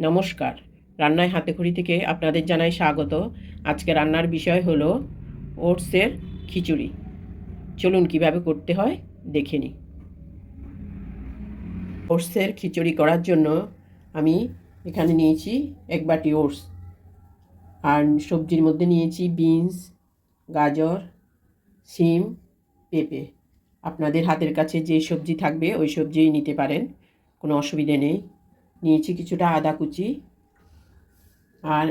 নমস্কার। রান্নায় হাতে খড়ি থেকে আপনাদের জানাই স্বাগত। আজকে রান্নার বিষয় হলো ওটসের খিচুড়ি। চলুন কীভাবে করতে হয়, দেখে নিই। ওটসের খিচুড়ি করার জন্য আমি এখানে নিয়েছি এক বাটি ওটস। আর সবজির মধ্যে নিয়েছি বিনস, গাজর সিম পেঁপে। আপনাদের হাতের কাছে যে সবজি থাকবে, ওই সবজিই নিতে পারেন, কোনো অসুবিধে নেই। নিয়েছি কিছুটা আদা কুচি আর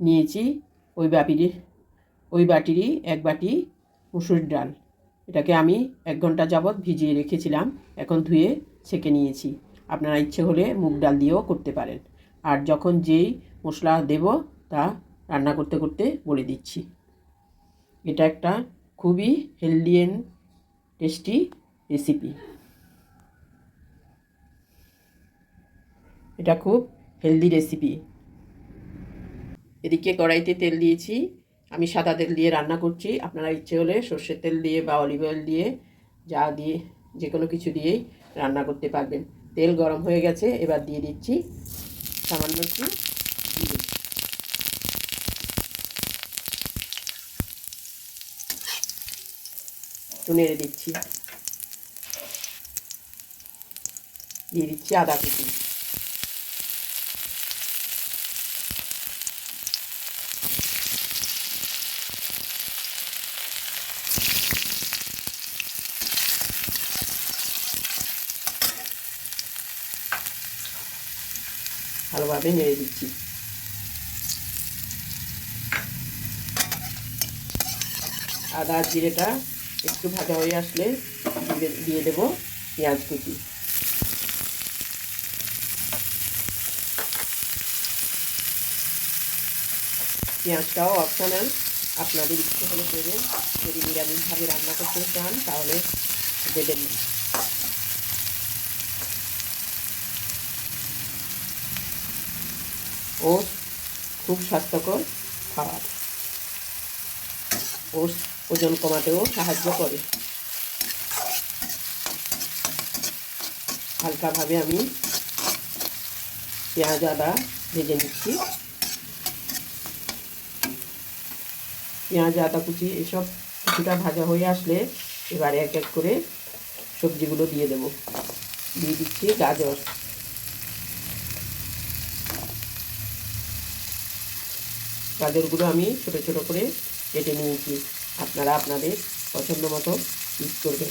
নিয়েছি ওই বাটির, ওই বাটিরই এক বাটি মুসুর ডাল। এটাকে আমি এক ঘণ্টা যাবৎ ভিজিয়ে রেখেছিলাম, এখন ধুয়ে ছেঁকে নিয়েছি। আপনারা ইচ্ছে হলে মুগ ডাল দিয়েও করতে পারেন। আর যখন যেই মশলা দেব তা রান্না করতে করতে বলে দিচ্ছি। এটা একটা খুবই হেলদি অ্যান্ড টেস্টি রেসিপি। এটা খুব হেলদি রেসিপি এদিকে কড়াইতে তেল দিয়েছি। আমি সাদা তেল দিয়ে রান্না করছি। আপনারা ইচ্ছে হলে সর্ষের তেল দিয়ে বা অলিভ অয়েল দিয়ে যা দিয়ে যে কোনো কিছু দিয়েই রান্না করতে পারবেন। তেল গরম হয়ে গেছে, এবার দিয়ে দিচ্ছি সামান্য একটু একটু নেড়ে দিচ্ছি। দিয়ে দিচ্ছি আদা কুচি। ভালোভাবে নেড়ে দিচ্ছি আদা জিরেটা একটু ভাজা হয়ে আসলে দিয়ে দেব পেঁয়াজ কুচি। পেঁয়াজটাও অপশনাল আপনাদের ইচ্ছে হলে দেবেন। যদি নিরামিষভাবে রান্না করতে চান, তাহলে দেবেন না। ওটস খুব স্বাস্থ্যকর খাবার। ওটস ওজন কমাতেও সাহায্য করে। হালকাভাবে আমি পেঁয়াজ, আদা ভেজে নিচ্ছি। পেঁয়াজ, আদা, কুচি এসব কিছুটা ভাজা হয়ে আসলে এবারে এক এক করে সবজিগুলো দিয়ে দেব। দিয়ে দিচ্ছি গাজর। গাজরগুলো আমি ছোট ছোট করে কেটে নিয়েছি। আপনারা আপনাদের পছন্দ মতো ইউজ করবেন।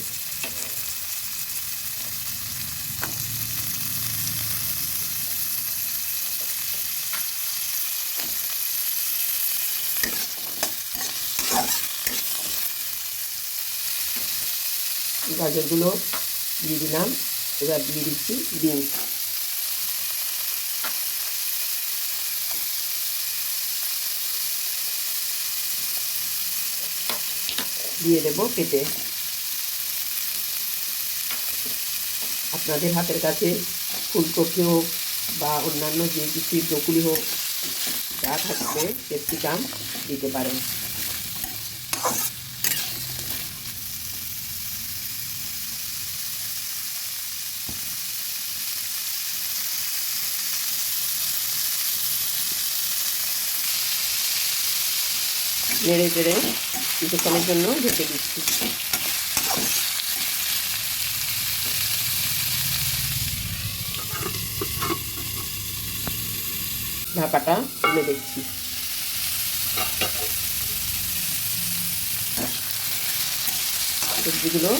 গাজরগুলো দিয়ে দিলাম। এবার দিয়ে দিচ্ছি বিনস। দিয়ে দেব পেঁপে আপনাদের হাতের কাছে ফুলকপি হোক বা অন্যান্য যে কিছু ব্রকুলি হোক, যা থাকবে ক্যাপসিকাম দিতে পারেন। নেড়ে চেড়ে কিছুক্ষণের জন্য ঢেকে দিচ্ছি। ঢাকাটা তুলে দেখছি। সবজিগুলো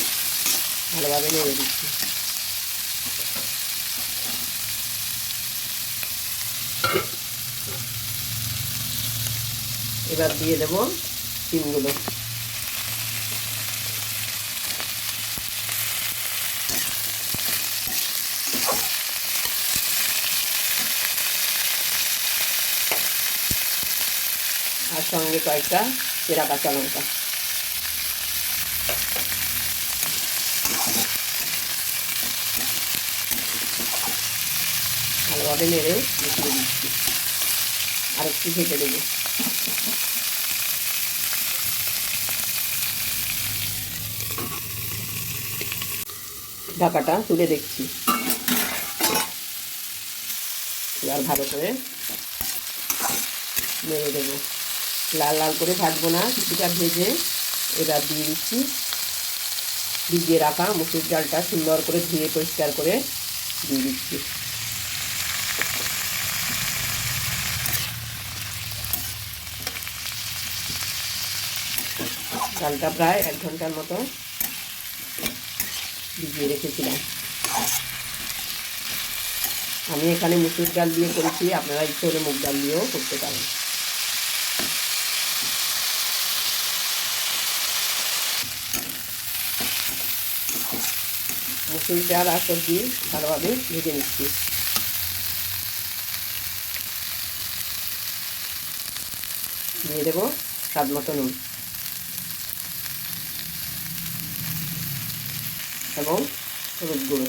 ভালোভাবে নেড়ে দিচ্ছি। এবার দিয়ে দেব ডিমগুলো আর সঙ্গে কয়েকটা চেরা কাঁচা লঙ্কা। ভালোভাবে নেড়ে মিশিয়ে দিচ্ছি। আর একটু ঢেকে দেবো ঢাকাটা তুলে দেখছি। এবার ভালো করে নেড়ে দেবো। লাল লাল করে ভাজবো না, কিছুটা ভেজে এবার দিয়ে দিচ্ছি। ভিজিয়ে রাখা মুসুর ডালটা সুন্দর করে ধুয়ে পরিষ্কার করে দিয়ে দিচ্ছি। ডালটা প্রায় এক ঘণ্টার মতো ভিজিয়ে রেখেছিলাম। আমি এখানে মুসুর ডাল দিয়ে করেছি, আপনারা ইচ্ছে হলে মুগ ডাল দিয়েও করতে পারেন। মুসুর ডাল আর সবজি ভালোভাবে ভেজে নিচ্ছি। দিয়ে দেবো স্বাদ মতো নুন। এবং হলুদ গুঁড়ো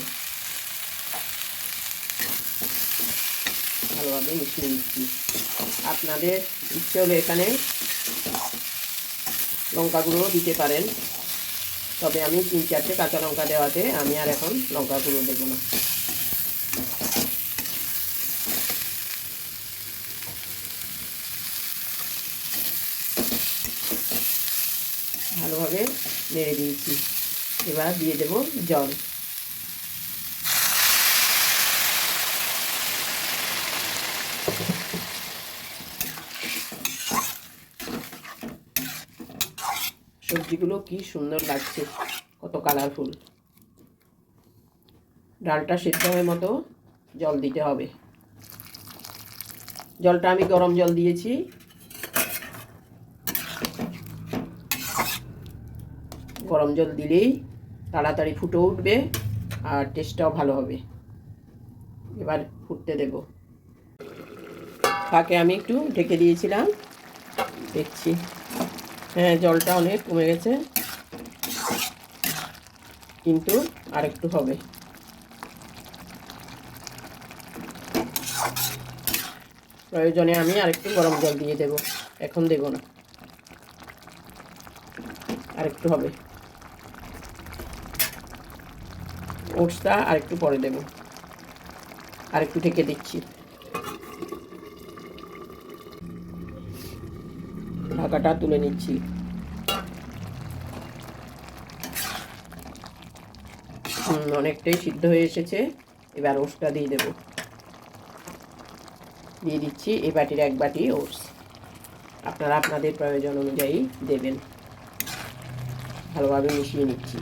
ভালোভাবে মিশিয়ে নিচ্ছি। আপনাদের ইচ্ছে হলে এখানে লঙ্কা গুঁড়ো দিতে পারেন। তবে আমি তিন চারটে কাঁচা লঙ্কা দেওয়াতে আমি আর এখন লঙ্কা গুঁড়ো দেবো না। ভালোভাবে নেড়ে দিয়েছি। এবার দিয়ে দেব জল। সবজিগুলো কি সুন্দর লাগছে, কত কালারফুল ডালটা সেদ্ধ হয়ে মতো জল দিতে হবে। জলটা আমি গরম জল দিয়েছি। গরম জল দিলেই তাড়াতাড়ি ফুটে উঠবে আর টেস্টটাও ভালো হবে। এবার ফুটতে দেব। ফাঁকে আমি একটু ঢেকে দিয়েছিলাম। দেখছি। হ্যাঁ জলটা অনেক কমে গেছে। কিন্তু আরেকটু হবে। প্রয়োজনে আমি আরেকটু গরম জল দিয়ে দেব। এখন দেব না। আরেকটু হবে। ওটসটা আরেকটু পরে দেব। আরেকটু ঢেকে দিচ্ছি। ঢাকাটা তুলে নিচ্ছি। অনেকটাই সিদ্ধ হয়ে এসেছে। এবার ওটসটা দিয়ে দেব। দিয়ে দিচ্ছি এই বাটির এক বাটি ওটস। আপনারা আপনাদের প্রয়োজন অনুযায়ী দেবেন। ভালোভাবে মিশিয়ে নিচ্ছি।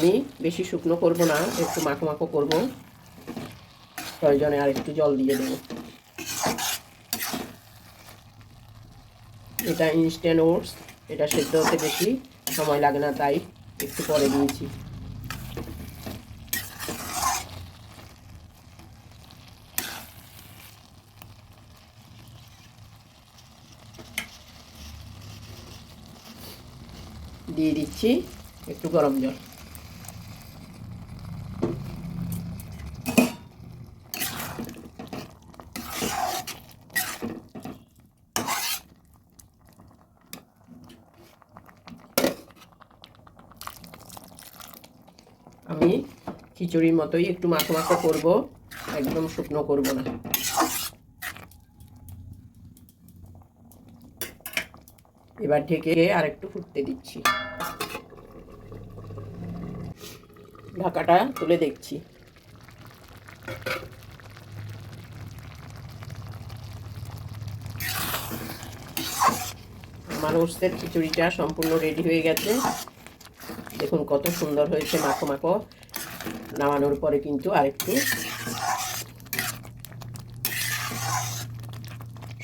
আমি বেশি শুকনো করব না, একটু মাখো মাখো করব। প্রয়োজনে আর একটু জল দিয়ে দেবো। এটা ইনস্ট্যান্ট ওটস এটা সেদ্ধ হতে বেশি সময় লাগে না, তাই একটু পরে দিয়েছি। দিয়ে দিচ্ছি একটু গরম জল আমি খিচুড়ির মতোই একটু মাখো মাখো করব, একদম শুকনো করব না। এবার ঢেকে আর একটু ফুটতে দিচ্ছি। ঢাকাটা তুলে দেখছি। ওস্তের খিচুড়িটা সম্পূর্ণ রেডি হয়ে গেছে। দেখুন কত সুন্দর হয়েছে মাখো মাখো। নামানোর পরে কিন্তু আরেকটু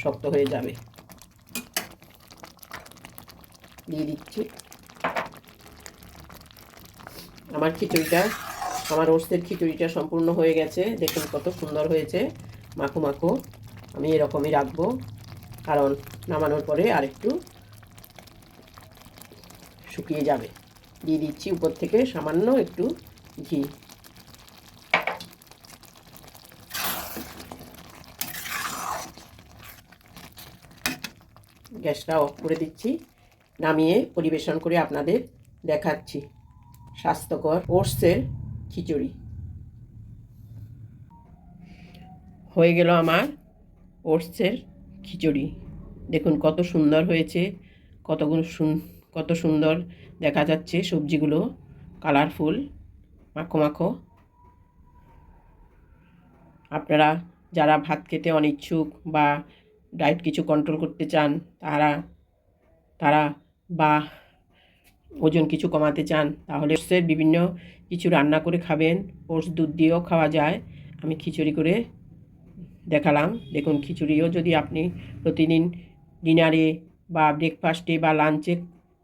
শক্ত হয়ে যাবে। দিয়ে দিচ্ছি। আমার খিচুড়িটা, আমার ওস্তের খিচুড়িটা সম্পূর্ণ হয়ে গেছে। দেখুন কত সুন্দর হয়েছে। মাখো মাখো। আমি এরকমই রাখব। কারণ নামানোর পরে আরেকটু শুকিয়ে যাবে। দিয়ে দিচ্ছি উপর থেকে সামান্য একটু ঘি গ্যাসটা অফ করে দিচ্ছি। নামিয়ে পরিবেশন করে আপনাদের দেখাচ্ছি। স্বাস্থ্যকর ওটসের খিচুড়ি। হয়ে গেল আমার ওটসের খিচুড়ি। দেখুন কত সুন্দর হয়েছে, কতগুলো কত সুন্দর দেখা যাচ্ছে সবজিগুলো, কালারফুল। মাখো মাখো। আপনারা যারা ভাত খেতে অনিচ্ছুক বা ডায়েট কিছু কন্ট্রোল করতে চান, তারা তারা বা ওজন কিছু কমাতে চান, তাহলে ওটসের বিভিন্ন কিছু রান্না করে খাবেন। ওটস, দুধ দিয়েও খাওয়া যায়। আমি খিচুড়ি করে দেখালাম। দেখুন, খিচুড়িও যদি আপনি প্রতিদিন ডিনারে বা ব্রেকফাস্টে বা লাঞ্চে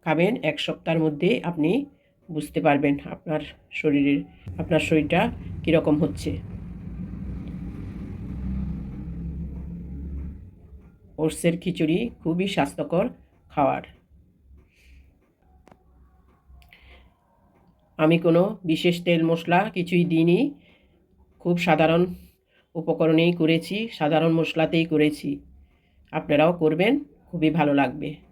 খাবেন, এক সপ্তাহের মধ্যে আপনি বুঝতে পারবেন আপনার শরীরের, আপনার শরীরটা কীরকম হচ্ছে। ওটসের খিচুড়ি খুবই স্বাস্থ্যকর খাওয়ার। আমি কোনো বিশেষ তেল মশলা কিছুই দিইনি। খুব সাধারণ উপকরণেই করেছি, সাধারণ মশলাতেই করেছি। আপনারাও করবেন, খুবই ভালো লাগবে।